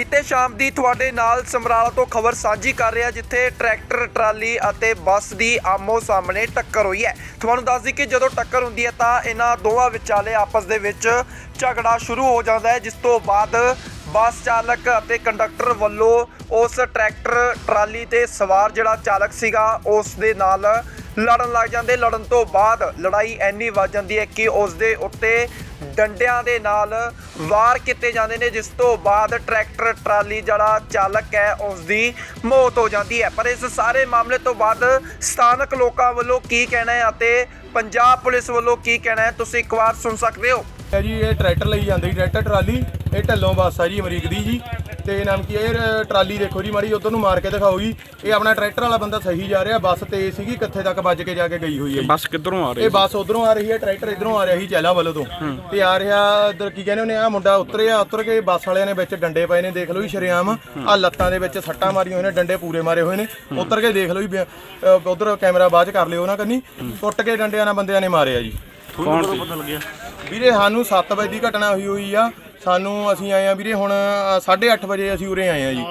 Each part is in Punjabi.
ਬੀਤੇ ਸ਼ਾਮ ਦੀ ਤੁਹਾਡੇ ਨਾਲ ਸਮਰਾਲਾ ਤੋਂ ਖਬਰ ਸਾਂਝੀ ਕਰ ਰਿਹਾ, ਜਿੱਥੇ ਟਰੈਕਟਰ, ਟਰਾਲੀ ਅਤੇ ਬੱਸ ਦੀ ਆਮੋ ਸਾਹਮਣੇ ਟੱਕਰ ਹੋਈ ਹੈ। ਤੁਹਾਨੂੰ ਦੱਸ ਦਈਏ ਕਿ ਜਦੋਂ ਟੱਕਰ ਹੁੰਦੀ ਹੈ ਤਾਂ ਇਹਨਾਂ ਦੋਵਾਂ ਵਿਚਾਲੇ ਆਪਸ ਦੇ ਵਿੱਚ ਝਗੜਾ ਸ਼ੁਰੂ ਹੋ ਜਾਂਦਾ ਹੈ, ਜਿਸ ਤੋਂ ਬਾਅਦ ਬੱਸ ਚਾਲਕ ਅਤੇ ਕੰਡਕਟਰ ਵੱਲੋਂ ਉਸ ਟਰੈਕਟਰ, ਟਰਾਲੀ ਤੇ ਸਵਾਰ ਜਿਹੜਾ ਚਾਲਕ ਸੀਗਾ, ਉਸ ਦੇ ਨਾਲ ਲੜਨ ਲੱਗ ਜਾਂਦੇ। ਲੜਨ ਤੋਂ ਬਾਅਦ ਲੜਾਈ ਐਨੀ ਵੱਧ ਜਾਂਦੀ ਹੈ ਕਿ ਉਸ ਦੇ ਉੱਤੇ ਡੰਡਿਆਂ ਦੇ ਨਾਲ ਵਾਰ ਕੀਤੇ ਜਾਂਦੇ ਨੇ, ਜਿਸ ਤੋਂ ਬਾਅਦ ਟਰੈਕਟਰ, ਟਰਾਲੀ ਜਿਹੜਾ ਚਾਲਕ ਹੈ ਉਸ ਦੀ ਮੌਤ ਹੋ ਜਾਂਦੀ ਹੈ। ਪਰ ਇਸ ਸਾਰੇ ਮਾਮਲੇ ਤੋਂ ਬਾਅਦ ਸਥਾਨਕ ਲੋਕਾਂ ਵੱਲੋਂ ਕੀ ਕਹਿਣਾ ਹੈ ਅਤੇ ਪੰਜਾਬ ਪੁਲਿਸ ਵੱਲੋਂ ਕੀ ਕਹਿਣਾ ਹੈ, ਤੁਸੀਂ ਇੱਕ ਵਾਰ ਸੁਣ ਸਕਦੇ ਹੋ। ਜੀ, ਇਹ ਟਰੈਕਟਰ ਲਈ ਜਾਂਦੇ, ਟਰੈਕਟਰ, ਟਰਾਲੀ, ਇਹ ਢੱਲੋਂ ਬੱਸ ਆ ਜੀ, ਅਮਰੀਕ ਦੀ ਜੀ। ਤੇ ਨਾਮ ਕੀ ਹੈ ਇਹ ਟਰਾਲੀ ਦੇਖੋ ਜੀ ਮਾੜੀ ਉਧਰ ਨੂੰ ਮਾਰ ਕੇ ਦਿਖਾਓ ਜੀ। ਇਹ ਆਪਣਾ ਟਰੈਕਟਰ ਵਾਲਾ ਬੰਦਾ ਸਹੀ ਜਾ ਰਿਹਾ ਬੱਸ ਤੇਜ਼ ਸੀਗੀ ਕਿੱਥੇ ਤੱਕ ਵੱਜ ਕੇ ਜਾ ਕੇ ਗਈ ਹੋਈ ਹੈ ਜੀ। ਬੱਸ ਕਿੱਧਰੋਂ ਆ ਰਹੀ ਇਹ ਬੱਸ ਉਧਰੋਂ ਆ ਰਹੀ ਹੈ ਟਰੈਕਟਰ ਇਧਰੋਂ ਆ ਰਿਹਾ ਸੀ ਚੈਲਾ ਵੱਲੋਂ ਤੋਂ। ਤੇ ਆ ਰਿਹਾ ਇਧਰ ਕੀ ਕਹਿੰਦੇ ਉਹਨੇ ਆ ਮੁੰਡਾ ਉਤਰਿਆ ਉਤਰ ਕੇ ਬੱਸ ਵਾਲਿਆਂ ਨੇ ਵਿੱਚ ਡੰਡੇ ਪਏ ਨੇ ਦੇਖ ਲਓ ਜੀ ਸ਼ਰੇਆਮ। ਆ ਲੱਤਾਂ ਦੇ ਵਿੱਚ ਸੱਟਾਂ ਮਾਰੀਆਂ ਹੋਏ ਨੇ ਡੰਡੇ ਪੂਰੇ ਮਾਰੇ ਹੋਏ ਨੇ। ਉਤਰ ਕੇ ਦੇਖ ਲਓ ਜੀ ਉਧਰ ਕੈਮਰਾ ਬਾਅਦ ਕਰ ਲਿਓ ਨਾ ਕੰਨੀ। ਟੁੱਟ ਕੇ ਡੰਡਿਆਂ ਨਾਲ ਬੰਦਿਆਂ ਨੇ ਮਾਰਿਆ ਜੀ। ਕੌਣ ਸੀ? ਵੀਰੇ ਸਾਨੂੰ 7 ਵਜੇ ਦੀ ਘਟਨਾ ਹੋਈ ਹੋਈ ਆ। ਸਾਨੂੰ ਅਸੀਂ ਆਏ ਆ ਵੀਰੇ ਹੁਣ 8:30 ਵਜੇ ਅਸੀਂ ਉਰੇ ਆਏ ਆ ਜੀ।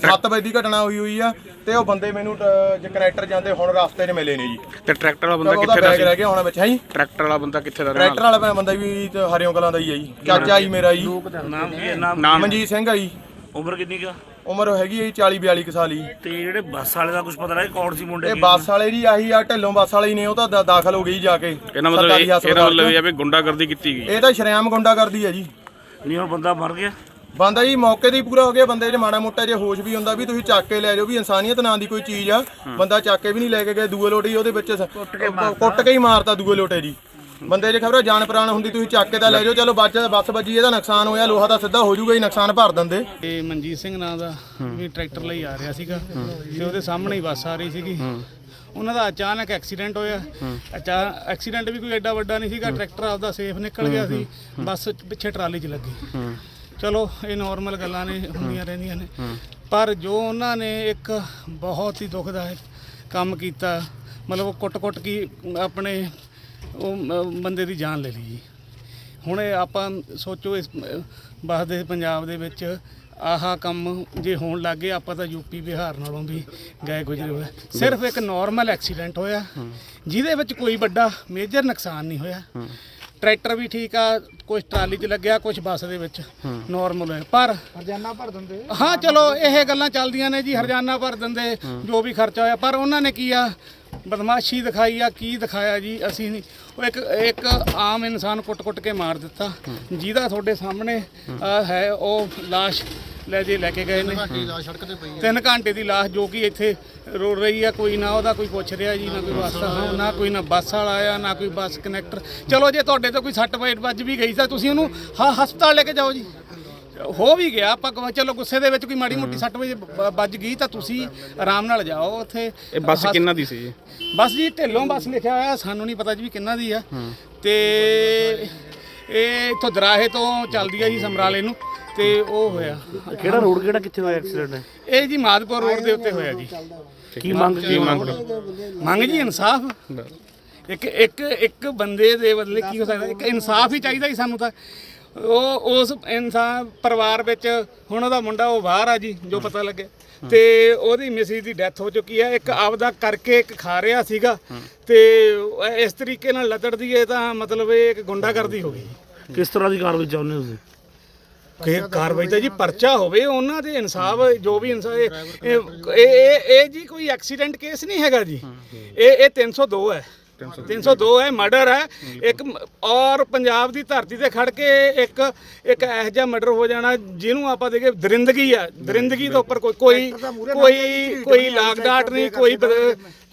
7 ਵਜੇ ਦੀ ਘਟਨਾ ਹੋਈ ਹੋਈ ਆ ਤੇ ਉਹ ਬੰਦੇ ਮੈਨੂੰ ਟ- ਜੇ ਕਨੈਕਟਰ ਜਾਂਦੇ ਹੁਣ ਰਸਤੇ 'ਚ ਮਿਲੇ ਨੇ ਜੀ। ਤੇ ਟਰੈਕਟਰ ਵਾਲਾ ਬੰਦਾ ਕਿੱਥੇ ਦਾ ਸੀ? ਰਹਿ ਗਿਆ ਹੁਣ ਵਿੱਚ ਹੈ ਜੀ। ਟਰੈਕਟਰ ਵਾਲਾ ਬੰਦਾ ਕਿੱਥੇ ਦਾ ਰਹਿਣ ਟਰੈਕਟਰ ਵਾਲਾ? ਬੰਦਾ ਵੀ ਹਰਿਓਂ ਕਲਾਂ ਦਾ ਹੀ ਆ ਜੀ। ਚਾਚਾ ਜੀ ਮੇਰਾ ਜੀ। ਨਾਮ ਕੀ ਹੈ? ਨਾਮ ਮਨਜੀਤ ਸਿੰਘ ਆ ਜੀ। ਉਮਰ ਕਿੰਨੀ ਕਾ ਉਮਰ ਹੈਗੀ ਹੈ ਜੀ 40 42 ਕੁ ਸਾਲ ਜੀ ਤੇ ਜਿਹੜੇ ਬੱਸ ਵਾਲੇ ਦਾ ਕੁਝ ਪਤਾ ਲੱਗਾ ਕੌਣ ਸੀ ਮੁੰਡੇ ਇਹ? ਬੱਸ ਵਾਲੇ ਜੀ ਆਹੀ ਆ ਢਿੱਲੋਂ ਬੱਸ ਵਾਲੇ ਹੀ ਨੇ ਉਹ ਤਾਂ ਦਾਖਲ ਹੋ ਗਈ ਜਾ ਕੇ। ਇਹਨਾਂ ਮਤਲਬ ਸਰਕਾਰੀ ਇਹ- ਇਹਦਾ ਹਸਪਤਾਲ ਮਤਲਬ ਇਹ। ਆ ਵੀ ਗੁੰਡਾਗਰਦੀ ਕੀਤੀ ਗਈ। ਇਹ ਤਾਂ ਸ਼ਰੇਆਮ ਗੁੰਡਾ ਕਰਦੀ ਹੈ ਜੀ। ਨਹੀਂ ਹੁਣ ਬੰਦਾ ਮਰ ਗਿਆ। ਬੰਦਾ ਜੀ ਮੌਕੇ ਤੇ ਹੀ ਪੂਰਾ ਹੋ ਗਿਆ ਬੰਦੇ 'ਚ ਮਾੜਾ ਮੋਟਾ ਜੇ ਹੋਸ਼ ਵੀ ਹੁੰਦਾ ਵੀ ਤੁਸੀਂ ਚੱਕ ਕੇ ਲੈ ਜਾਓ ਵੀ ਇਨਸਾਨੀਅਤ ਨਾਂ ਦੀ ਕੋਈ ਚੀਜ਼ ਆ। ਬੰਦਾ ਚੱਕ ਕੇ ਵੀ ਨਹੀਂ ਲੈ ਕੇ ਗਏ ਦੂਏ ਲੋਟੇ ਹੀ ਉਹਦੇ ਵਿੱਚ ਸ- ਕੁੱਟ ਕੇ ਮਾਰਤਾ। ਦੂਏ ਲੋਟੇ ਜੀ ਬੰਦੇ 'ਚ ਖਬਰ ਜਾਨ ਪ੍ਰਾਣ ਹੁੰਦੀ ਤੁਸੀਂ ਚੱਕ ਕੇ ਤਾਂ ਲੈ ਜਾਓ। ਚਲੋ ਬੱਚ ਬੱਸ ਵੱਜੀ ਇਹਦਾ ਨੁਕਸਾਨ ਹੋਇਆ ਲੋਹਾ ਦਾ ਸਿੱਧਾ ਹੋ ਜਾਊਗਾ ਹੀ ਨੁਕਸਾਨ ਭਰ ਦਿੰਦੇ। ਤੇ ਮਨਜੀਤ ਸਿੰਘ ਨਾਂ ਦਾ ਵੀ ਟਰੈਕਟਰ ਲਈ ਆ ਰਿਹਾ ਸੀਗਾ। ਤੇ ਉਹਦੇ ਸਾਹਮਣੇ ਹੀ ਬੱਸ ਆ ਰਹੀ ਸੀਗੀ। ਉਹਨਾਂ ਦਾ ਅਚਾਨਕ ਐਕਸੀਡੈਂਟ ਹੋਇਆ। ਅਚਾ ਐਕਸੀਡੈਂਟ ਵੀ ਕੋਈ ਐਡਾ ਵੱਡਾ ਨਹੀਂ ਸੀਗਾ। ਟਰੈਕਟਰ ਆਪਦਾ ਸੇਫ ਨਿਕਲ ਗਿਆ ਸੀ। ਬੱਸ ਪਿੱਛੇ ਟਰਾਲੀ 'ਚ ਲੱਗੀ। ਚਲੋ ਇਹ ਨਾਰਮਲ ਗੱਲਾਂ ਨੇ ਹੁੰਦੀਆਂ ਰਹਿੰਦੀਆਂ ਨੇ। ਪਰ ਜੋ ਉਹਨਾਂ ਨੇ ਇੱਕ ਬਹੁਤ ਹੀ ਦੁਖਦਾਇਕ ਕੰਮ ਕੀਤਾ ਮਤਲਬ ਉਹ ਕੁੱਟ-ਕੁੱਟ ਕੀ ਆਪਣੇ ਉਹ ਮ- ਬੰਦੇ ਦੀ ਜਾਨ ਲੈ ਲਈ ਜੀ। ਹੁਣ ਇਹ ਆਪਾਂ ਸੋਚੋ ਇਸ ਬਾਸ ਦੇ ਪੰਜਾਬ ਦੇ ਵਿੱਚ ਆਹਾ ਕੰਮ ਜੇ ਹੋਣ ਲੱਗੇ ਆਪਾਂ ਤਾਂ ਯੂਪੀ ਬਿਹਾਰ ਨਾਲੋਂ ਵੀ ਗਏ ਗੁਜਰੇ ਹੋਏ ਸਿਰਫ ਇੱਕ ਨਾਰਮਲ ਐਕਸੀਡੈਂਟ ਹੋਇਆ ਜਿਹਦੇ ਵਿੱਚ ਕੋਈ ਵੱਡਾ ਮੇਜਰ ਨੁਕਸਾਨ ਨਹੀਂ ਹੋਇਆ। ਟਰੈਕਟਰ ਵੀ ਠੀਕ ਆ ਕੁਝ ਟਰਾਲੀ 'ਚ ਲੱਗਿਆ ਕੁਝ ਬੱਸ ਦੇ ਵਿੱਚ ਨਾਰਮਲ ਹੋਇਆ ਪਰ ਹਰਜਾਨਾ ਭਰ ਦਿੰਦੇ। ਹਾਂ ਚਲੋ ਇਹ ਗੱਲਾਂ ਚੱਲਦੀਆਂ ਨੇ ਜੀ ਹਰਜਾਨਾ ਭਰ ਦਿੰਦੇ ਜੋ ਵੀ ਖਰਚਾ ਹੋਇਆ। ਪਰ ਉਹਨਾਂ ਨੇ ਕੀ ਆ ਬਦਮਾਸ਼ੀ ਦਿਖਾਈ ਆ ਕੀ ਦਿਖਾਇਆ ਜੀ ਅਸੀਂ ਨਹੀਂ। ਉਹ ਇੱਕ ਇੱਕ ਆਮ ਇਨਸਾਨ ਕੁੱਟ-ਕੁੱਟ ਕੇ ਮਾਰ ਦਿੱਤਾ। ਜਿਹਦਾ ਤੁਹਾਡੇ ਸਾਹਮਣੇ ਹੈ ਉਹ ਲਾਸ਼। ਲੈ ਜੇ ਲੈ ਕੇ ਗਏ ਨੇ। ਤਿੰਨ ਘੰਟੇ ਦੀ ਲਾਸ਼ ਜੋ ਕਿ ਇੱਥੇ ਰੋੜ ਰਹੀ ਆ ਕੋਈ ਨਾ ਉਹਦਾ ਕੋਈ ਪੁੱਛ ਰਿਹਾ ਜੀ ਨਾ ਕੋਈ ਬੱਸ ਹਾਂ। ਨਾ ਕੋਈ ਨਾ ਬੱਸ ਵਾਲਾ ਆਇਆ ਨਾ ਕੋਈ ਬੱਸ ਕਨੈਕਟਰ। ਚਲੋ ਜੇ ਤੁਹਾਡੇ ਤੋਂ ਕੋਈ ਸੱਟ ਫੇਟ ਵੱਜ ਵੀ ਗਈ ਤਾਂ ਤੁਸੀਂ ਉਹਨੂੰ ਹਾਂ ਹਸਪਤਾਲ ਲੈ ਕੇ ਜਾਓ ਜੀ। ਹੋ ਵੀ ਗਿਆ ਆਪਾਂ ਚਲੋ ਗੁੱਸੇ ਦੇ ਵਿੱਚ ਕੋਈ ਮਾੜੀ ਮੋਟੀ ਸੱਟ ਵਜੇ ਬ- ਵੱਜ ਗਈ ਤਾਂ ਤੁਸੀਂ ਆਰਾਮ ਨਾਲ ਜਾਓ ਉੱਥੇ। ਇਹ ਬੱਸ ਕਿੰਨਾ ਦੀ ਸੀ ਜੀ? ਬਸ ਜੀ ਢਿੱਲੋਂ ਬੱਸ ਲਿਖਿਆ ਹੋਇਆ ਸਾਨੂੰ ਨਹੀਂ ਪਤਾ ਜੀ ਵੀ ਕਿੰਨਾ ਦੀ ਆ। ਤੇ ਇਹ ਇੱਥੋਂ ਦਰਾਹੇ ਤੋਂ ਚੱਲਦੀ ਆ ਜੀ ਸਮਰਾਲੇ ਨੂੰ। ਤੇ ਉਹ ਹੋਇਆ। ਕਿਹੜਾ ਰੋਡ ਕਿਹੜਾ ਕਿੱਥੇ ਹੋਇਆ ਐਕਸੀਡੈਂਟ ਇਹ ਜੀ ਮਾਦਪੁਰ ਰੋਡ ਦੇ ਉੱਤੇ ਹੋਇਆ ਜੀ। ਕੀ ਮੰਗ ਕੀ ਮੰਗ? ਮੰਗ ਜੀ ਇਨਸਾਫ। ਇੱਕ ਇੱਕ ਇੱਕ ਬੰਦੇ ਦੇ ਬਦਲੇ ਕੀ ਹੋ ਸਕਦਾ? ਇੱਕ ਇਨਸਾਫ ਹੀ ਚਾਹੀਦਾ ਜੀ ਸਾਨੂੰ ਤਾਂ। ਉਹ ਉਸ ਇਨਸਾਨ ਪਰਿਵਾਰ ਵਿੱਚ ਹੁਣ ਉਹਦਾ ਮੁੰਡਾ ਉਹ ਬਾਹਰ ਆ ਜੀ ਜੋ ਪਤਾ ਲੱਗੇ। ਤੇ ਉਹਦੀ ਮਿਸਿਸ ਦੀ ਡੈਥ ਹੋ ਚੁੱਕੀ ਹੈ ਇੱਕ ਆਪਦਾ ਕਰਕੇ ਇੱਕ ਖਾ ਰਿਹਾ ਸੀਗਾ। ਤੇ ਇਸ ਤਰੀਕੇ ਨਾਲ ਲੱਦੜਦੀ ਹੈ ਤਾਂ ਮਤਲਬ ਇਹ ਇੱਕ ਗੁੰਡਾਗਰਦੀ ਹੋ ਗਈ। ਕਿਸ ਤਰ੍ਹਾਂ ਦੀ ਕਾਰਵਾਈ ਚਾਹੁੰਦੇ ਹੋ ਤੁਸੀਂ? ਕਿ ਕਾਰਵਾਈ ਤਾਂ ਜੀ ਪਰਚਾ ਹੋਵੇ ਉਹਨਾਂ ਦੇ ਇਨਸਾਫ ਜੋ ਵੀ ਇਨਸਾਫ ਇਹ ਇਹ- ਇਹ ਜੀ ਕੋਈ ਐਕਸੀਡੈਂਟ ਕੇਸ ਨਹੀਂ ਹੈਗਾ ਜੀ। ਇਹ ਇਹ 302 ਹੈ। 302 ਹੈ ਮਰਡਰ ਹੈ। ਇੱਕ ਔਰ ਪੰਜਾਬ ਦੀ ਧਰਤੀ ਤੇ ਖੜ ਕੇ ਇੱਕ ਇੱਕ ਇਹੋ ਜਿਹਾ ਮਰਡਰ ਹੋ ਜਾਣਾ ਜਿਹਨੂੰ ਆਪਾਂ ਦੇਖੇ ਦਰਿੰਦਗੀ ਆ। ਦਰਿੰਦਗੀ ਤੋਂ ਉੱਪਰ ਕੋਈ ਕੋਈ ਕੋਈ ਕੋਈ ਲਾਗਡਾਟ ਨਹੀਂ ਕੋਈ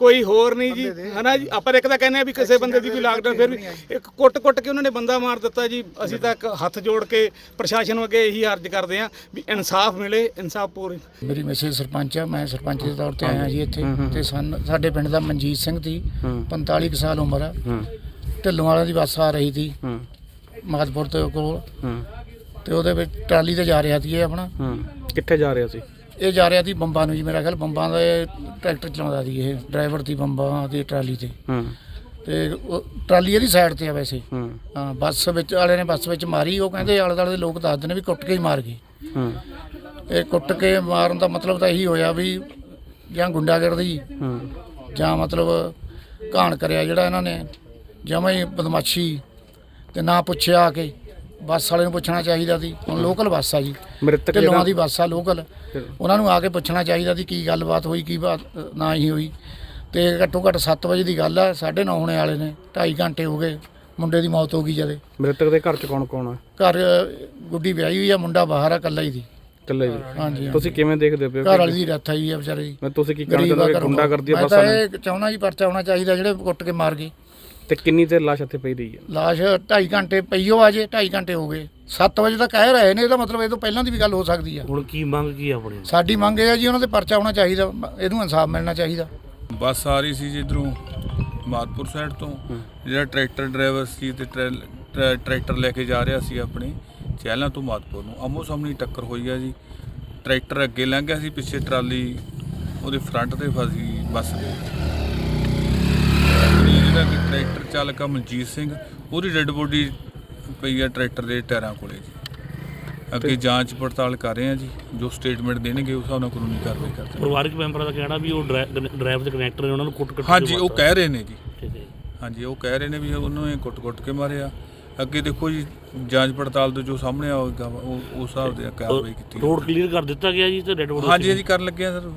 ਕੋਈ ਹੋਰ ਨਹੀਂ ਜੀ ਹਨਾ ਜੀ? ਆਪਾਂ ਇੱਕ ਤਾਂ ਕਹਿੰਦੇ ਆ ਵੀ ਕਿਸੇ ਬੰਦੇ ਦੀ ਵੀ ਲਾਗਡਾਟ ਫਿਰ ਵੀ ਇੱਕ ਕੁੱਟ-ਕੁੱਟ ਕੇ ਉਹਨਾਂ ਨੇ ਬੰਦਾ ਮਾਰ ਦਿੱਤਾ ਜੀ। ਅਸੀਂ ਤਾਂ ਇੱਕ ਹੱਥ ਜੋੜ ਕੇ ਪ੍ਰਸ਼ਾਸਨ ਅੱਗੇ ਇਹੀ ਅਰਜ਼ ਕਰਦੇ ਆ ਵੀ ਇਨਸਾਫ ਮਿਲੇ ਇਨਸਾਫ ਪੂਰੇ। ਮੇਰੀ ਮੈਸੇਜ ਸਰਪੰਚ ਆ ਮੈਂ ਸਰਪੰਚ ਦੇ ਤੌਰ ਤੇ ਆਇਆ ਜੀ ਇੱਥੇ। ਤੇ ਸਾਡੇ ਪਿੰਡ ਦਾ ਮਨਜੀਤ ਸਿੰਘ ਦੀ 45 ਕੁ ਸਾਲ ਉਮਰ ਆ। ਢਿੱਲੋਂ ਵਾਲਿਆਂ ਦੀ ਬੱਸ ਆ ਰਹੀ ਸੀ। ਮਾਦਪੁਰ ਦੇ ਕੋਲ। ਤੇ ਉਹਦੇ ਵਿੱਚ ਟਰਾਲੀ ਤੇ ਜਾ ਰਿਹਾ ਸੀ ਇਹ ਆਪਣਾ। ਕਿੱਥੇ ਜਾ ਰਿਹਾ ਸੀ? ਇਹ ਜਾ ਰਿਹਾ ਸੀ ਬੰਬਾਂ ਨੂੰ ਜੀ ਮੇਰਾ ਖਿਆਲ ਬੰਬਾਂ ਦਾ ਇਹ ਟਰੈਕਟਰ ਚਲਾਉਂਦਾ ਸੀ ਇਹ ਡਰਾਈਵਰ ਦੀ ਬੰਬਾਂ ਦੀ ਟਰਾਲੀ ਤੇ। ਹੂੰ। ਤੇ ਉਹ ਟਰਾਲੀ ਇਹਦੀ ਸਾਈਡ ਤੇ ਆ ਵੈਸੇ। ਹੂੰ। ਹਾਂ ਬੱਸ ਵਿੱਚ ਵਾਲੇ ਨੇ ਬੱਸ ਵਿੱਚ ਮਾਰੀ ਉਹ ਕਹਿੰਦੇ ਆਲੇ ਦੁਆਲੇ ਦੇ ਲੋਕ ਦੱਸਦੇ ਨੇ ਵੀ ਕੁੱਟ ਕੇ ਹੀ ਮਾਰ ਗਏ। ਹੂੰ। ਇਹ ਕੁੱਟ ਕੇ ਮਾਰਨ ਦਾ ਮਤਲਬ ਤਾਂ ਇਹੀ ਹੋਇਆ ਵੀ ਜਾਂ ਗੁੰਡਾਗਰਦੀ ਹੂੰ। ਜਾਂ ਮਤਲਬ ਘਾਣ ਕਰਿਆ ਜਿਹੜਾ ਇਹਨਾਂ ਨੇ ਜਮਾਂ ਹੀ ਬਦਮਾਸ਼ੀ ਤੇ ਨਾ ਪੁੱਛਿਆ ਆ ਕੇ। ਬੱਸ ਵਾਲੇ ਨੂੰ ਪੁੱਛਣਾ ਚਾਹੀਦਾ ਸੀ। ਹੁਣ ਲੋਕਲ ਬੱਸ ਆ ਜੀ। ਮ੍ਰਿਤਕ ਢਿੱਲੋਂ ਦੀ ਬੱਸ ਆ ਲੋਕਲ ਉਹਨਾਂ ਨੂੰ ਆ ਕੇ ਪੁੱਛਣਾ ਚਾਹੀਦਾ ਸੀ ਕੀ ਗੱਲਬਾਤ ਹੋਈ ਕੀ ਬਾਤ ਨਾ ਹੀ ਹੋਈ। ਤੇ ਘੱਟੋ ਘੱਟ 7 ਵਜੇ ਦੀ ਗੱਲ ਆ 9:30 ਹੋਣੇ ਵਾਲੇ ਨੇ 2.5 ਘੰਟੇ ਹੋ ਗਏ ਮੁੰਡੇ ਦੀ ਮੌਤ ਹੋ ਗਈ ਜਦੇ। ਮ੍ਰਿਤਕ ਦੇ ਘਰ ਚ ਕੌਣ ਕੌਣ ਆ? ਘਰ ਗੁੱਡੀ ਵਿਆਹੀ ਹੋਈ ਆ ਮੁੰਡਾ ਬਾਹਰ ਆ ਇਕੱਲਾ ਹੀ ਦੀ ਇਕੱਲੇ ਜੀ ਹਾਂਜੀ। ਤੁਸੀਂ ਕਿਵੇਂ ਦੇਖਦੇ ਪਿਓ ਘਰ ਵਾਲੀ ਦੀ ਡੈਥ ਆਈ ਆ ਵਿਚਾਰੇ ਦੀ। ਮੈਂ ਤੁਸੀਂ ਕੀ ਕਹਿਣਾ ਚਾਹੁੰਦੇ। ਗੁੰਡਾ ਕਰਦੀ ਆ ਮੈਂ ਬਸ ਤਾਂ ਇਹ ਚਾਹੁੰਦਾ ਜੀ ਪਰਚਾ ਹੋਣਾ ਚਾਹੀਦਾ ਜਿਹੜੇ ਕੁੱਟ ਕੇ ਮਾਰ ਗਏ। ਤੇ ਕਿੰਨੀ ਦੇਰ ਲਾਸ਼ ਇੱਥੇ ਪਈ ਰਹੀ ਹੈ? ਲਾਸ਼ 2.5 ਘੰਟੇ ਪਈਓ ਅਜੇ 2.5 ਘੰਟੇ ਹੋ ਗਏ। 7 ਵਜੇ ਤੱਕ ਕਹਿ ਰਹੇ ਨੇ ਇਹਦਾ ਮਤਲਬ ਇਹ ਤੋਂ ਪਹਿਲਾਂ ਦੀ ਵੀ ਗੱਲ ਹੋ ਸਕਦੀ ਆ। ਹੁਣ ਕੀ ਮੰਗ ਕੀ ਆ ਆਪਣੀ? ਸਾਡੀ ਮੰਗ ਇਹ ਆ ਜੀ ਉਹਨਾਂ ਦੇ ਪਰਚਾ ਹੋਣਾ ਚਾਹੀਦਾ ਇਹਨੂੰ ਇਨਸਾਫ ਮਿਲਣਾ ਚਾਹੀਦਾ। ਬੱਸ ਆ ਰਹੀ ਸੀ ਜਿੱਧਰੋਂ ਮਾਦਪੁਰ ਸਾਈਡ ਤੋਂ। ਜਿਹੜਾ ਟਰੈਕਟਰ ਡਰਾਈਵਰ ਸੀ ਤੇ ਟਰੈ- ਟਰੈ- ਟਰੈਕਟਰ ਲੈ ਕੇ ਜਾ ਰਿਹਾ ਸੀ ਆਪਣੇ ਚਹਿਲਾਂ ਤੋਂ ਮਾਦਪੁਰ ਨੂੰ। ਆਮੋ ਸਾਹਮਣੇ ਟੱਕਰ ਹੋਈ ਆ ਜੀ। ਟਰੈਕਟਰ ਅੱਗੇ ਲੰਘ ਗਿਆ ਸੀ ਪਿੱਛੇ ਟਰਾਲੀ ਉਹਦੇ ਫਰੰਟ ਤੇ ਫਸ ਗਈ ਬੱਸ ਦੇ। ਤੇ ਜਿਹੜਾ ਕਿ ਟਰੈਕਟਰ ਚਾਲਕ ਆ ਮਨਜੀਤ ਸਿੰਘ ਉਹਦੀ ਡੈੱਡ ਬੋਡੀ ਪਈ ਆ ਟਰੈਕਟਰ ਦੇ ਟਾਇਰਾਂ ਕੋਲੇ ਜੀ। ਅੱਗੇ ਜਾਂਚ ਪੜਤਾਲ ਕਰ ਰਹੇ ਆ ਜੀ ਜੋ ਸਟੇਟਮੈਂਟ ਦੇਣਗੇ ਉਸ ਹਿਸਾਬ ਨਾਲ ਕਾਨੂੰਨੀ ਕਾਰਵਾਈ ਕਰਦੇ ਪਰਿਵਾਰਕ ਮੈਂਬਰਾਂ ਦਾ ਕਹਿਣਾ ਵੀ ਉਹ ਡਰਾਈਵਰ ਦੇ ਕਨੈਕਟਰ ਨੇ ਉਹਨਾਂ ਨੂੰ ਕੁੱਟ ਕੁੱਟ ਕੇ ਹਾਂਜੀ ਉਹ। ਕਹਿ ਰਹੇ ਨੇ ਜੀ। ਹੈ ਜੀ। ਹਾਂਜੀ ਉਹ ਕਹਿ ਰਹੇ ਨੇ ਵੀ ਉਹਨੂੰ ਇਹ ਕੁੱਟ-ਕੁੱਟ ਕੇ ਮਾਰਿਆ। ਅੱਗੇ ਦੇਖੋ ਜੀ ਜਾਂਚ ਪੜਤਾਲ ਤੋਂ ਜੋ ਸਾਹਮਣੇ ਆਵੇਗਾ ਉਹ ਉਸ ਹਿਸਾਬ ਦੇ ਕਾਰਵਾਈ ਕੀਤੀ ਰੋਡ ਕਲੀਅਰ ਕਰ ਦਿੱਤਾ ਗਿਆ ਜੀ ਤੇ ਡੈਡ ਬੋਡੀ ਹਾਂਜੀ ਹਾਂਜੀ ਕਰਨ ਲੱਗੇ ਆ ਸਰ।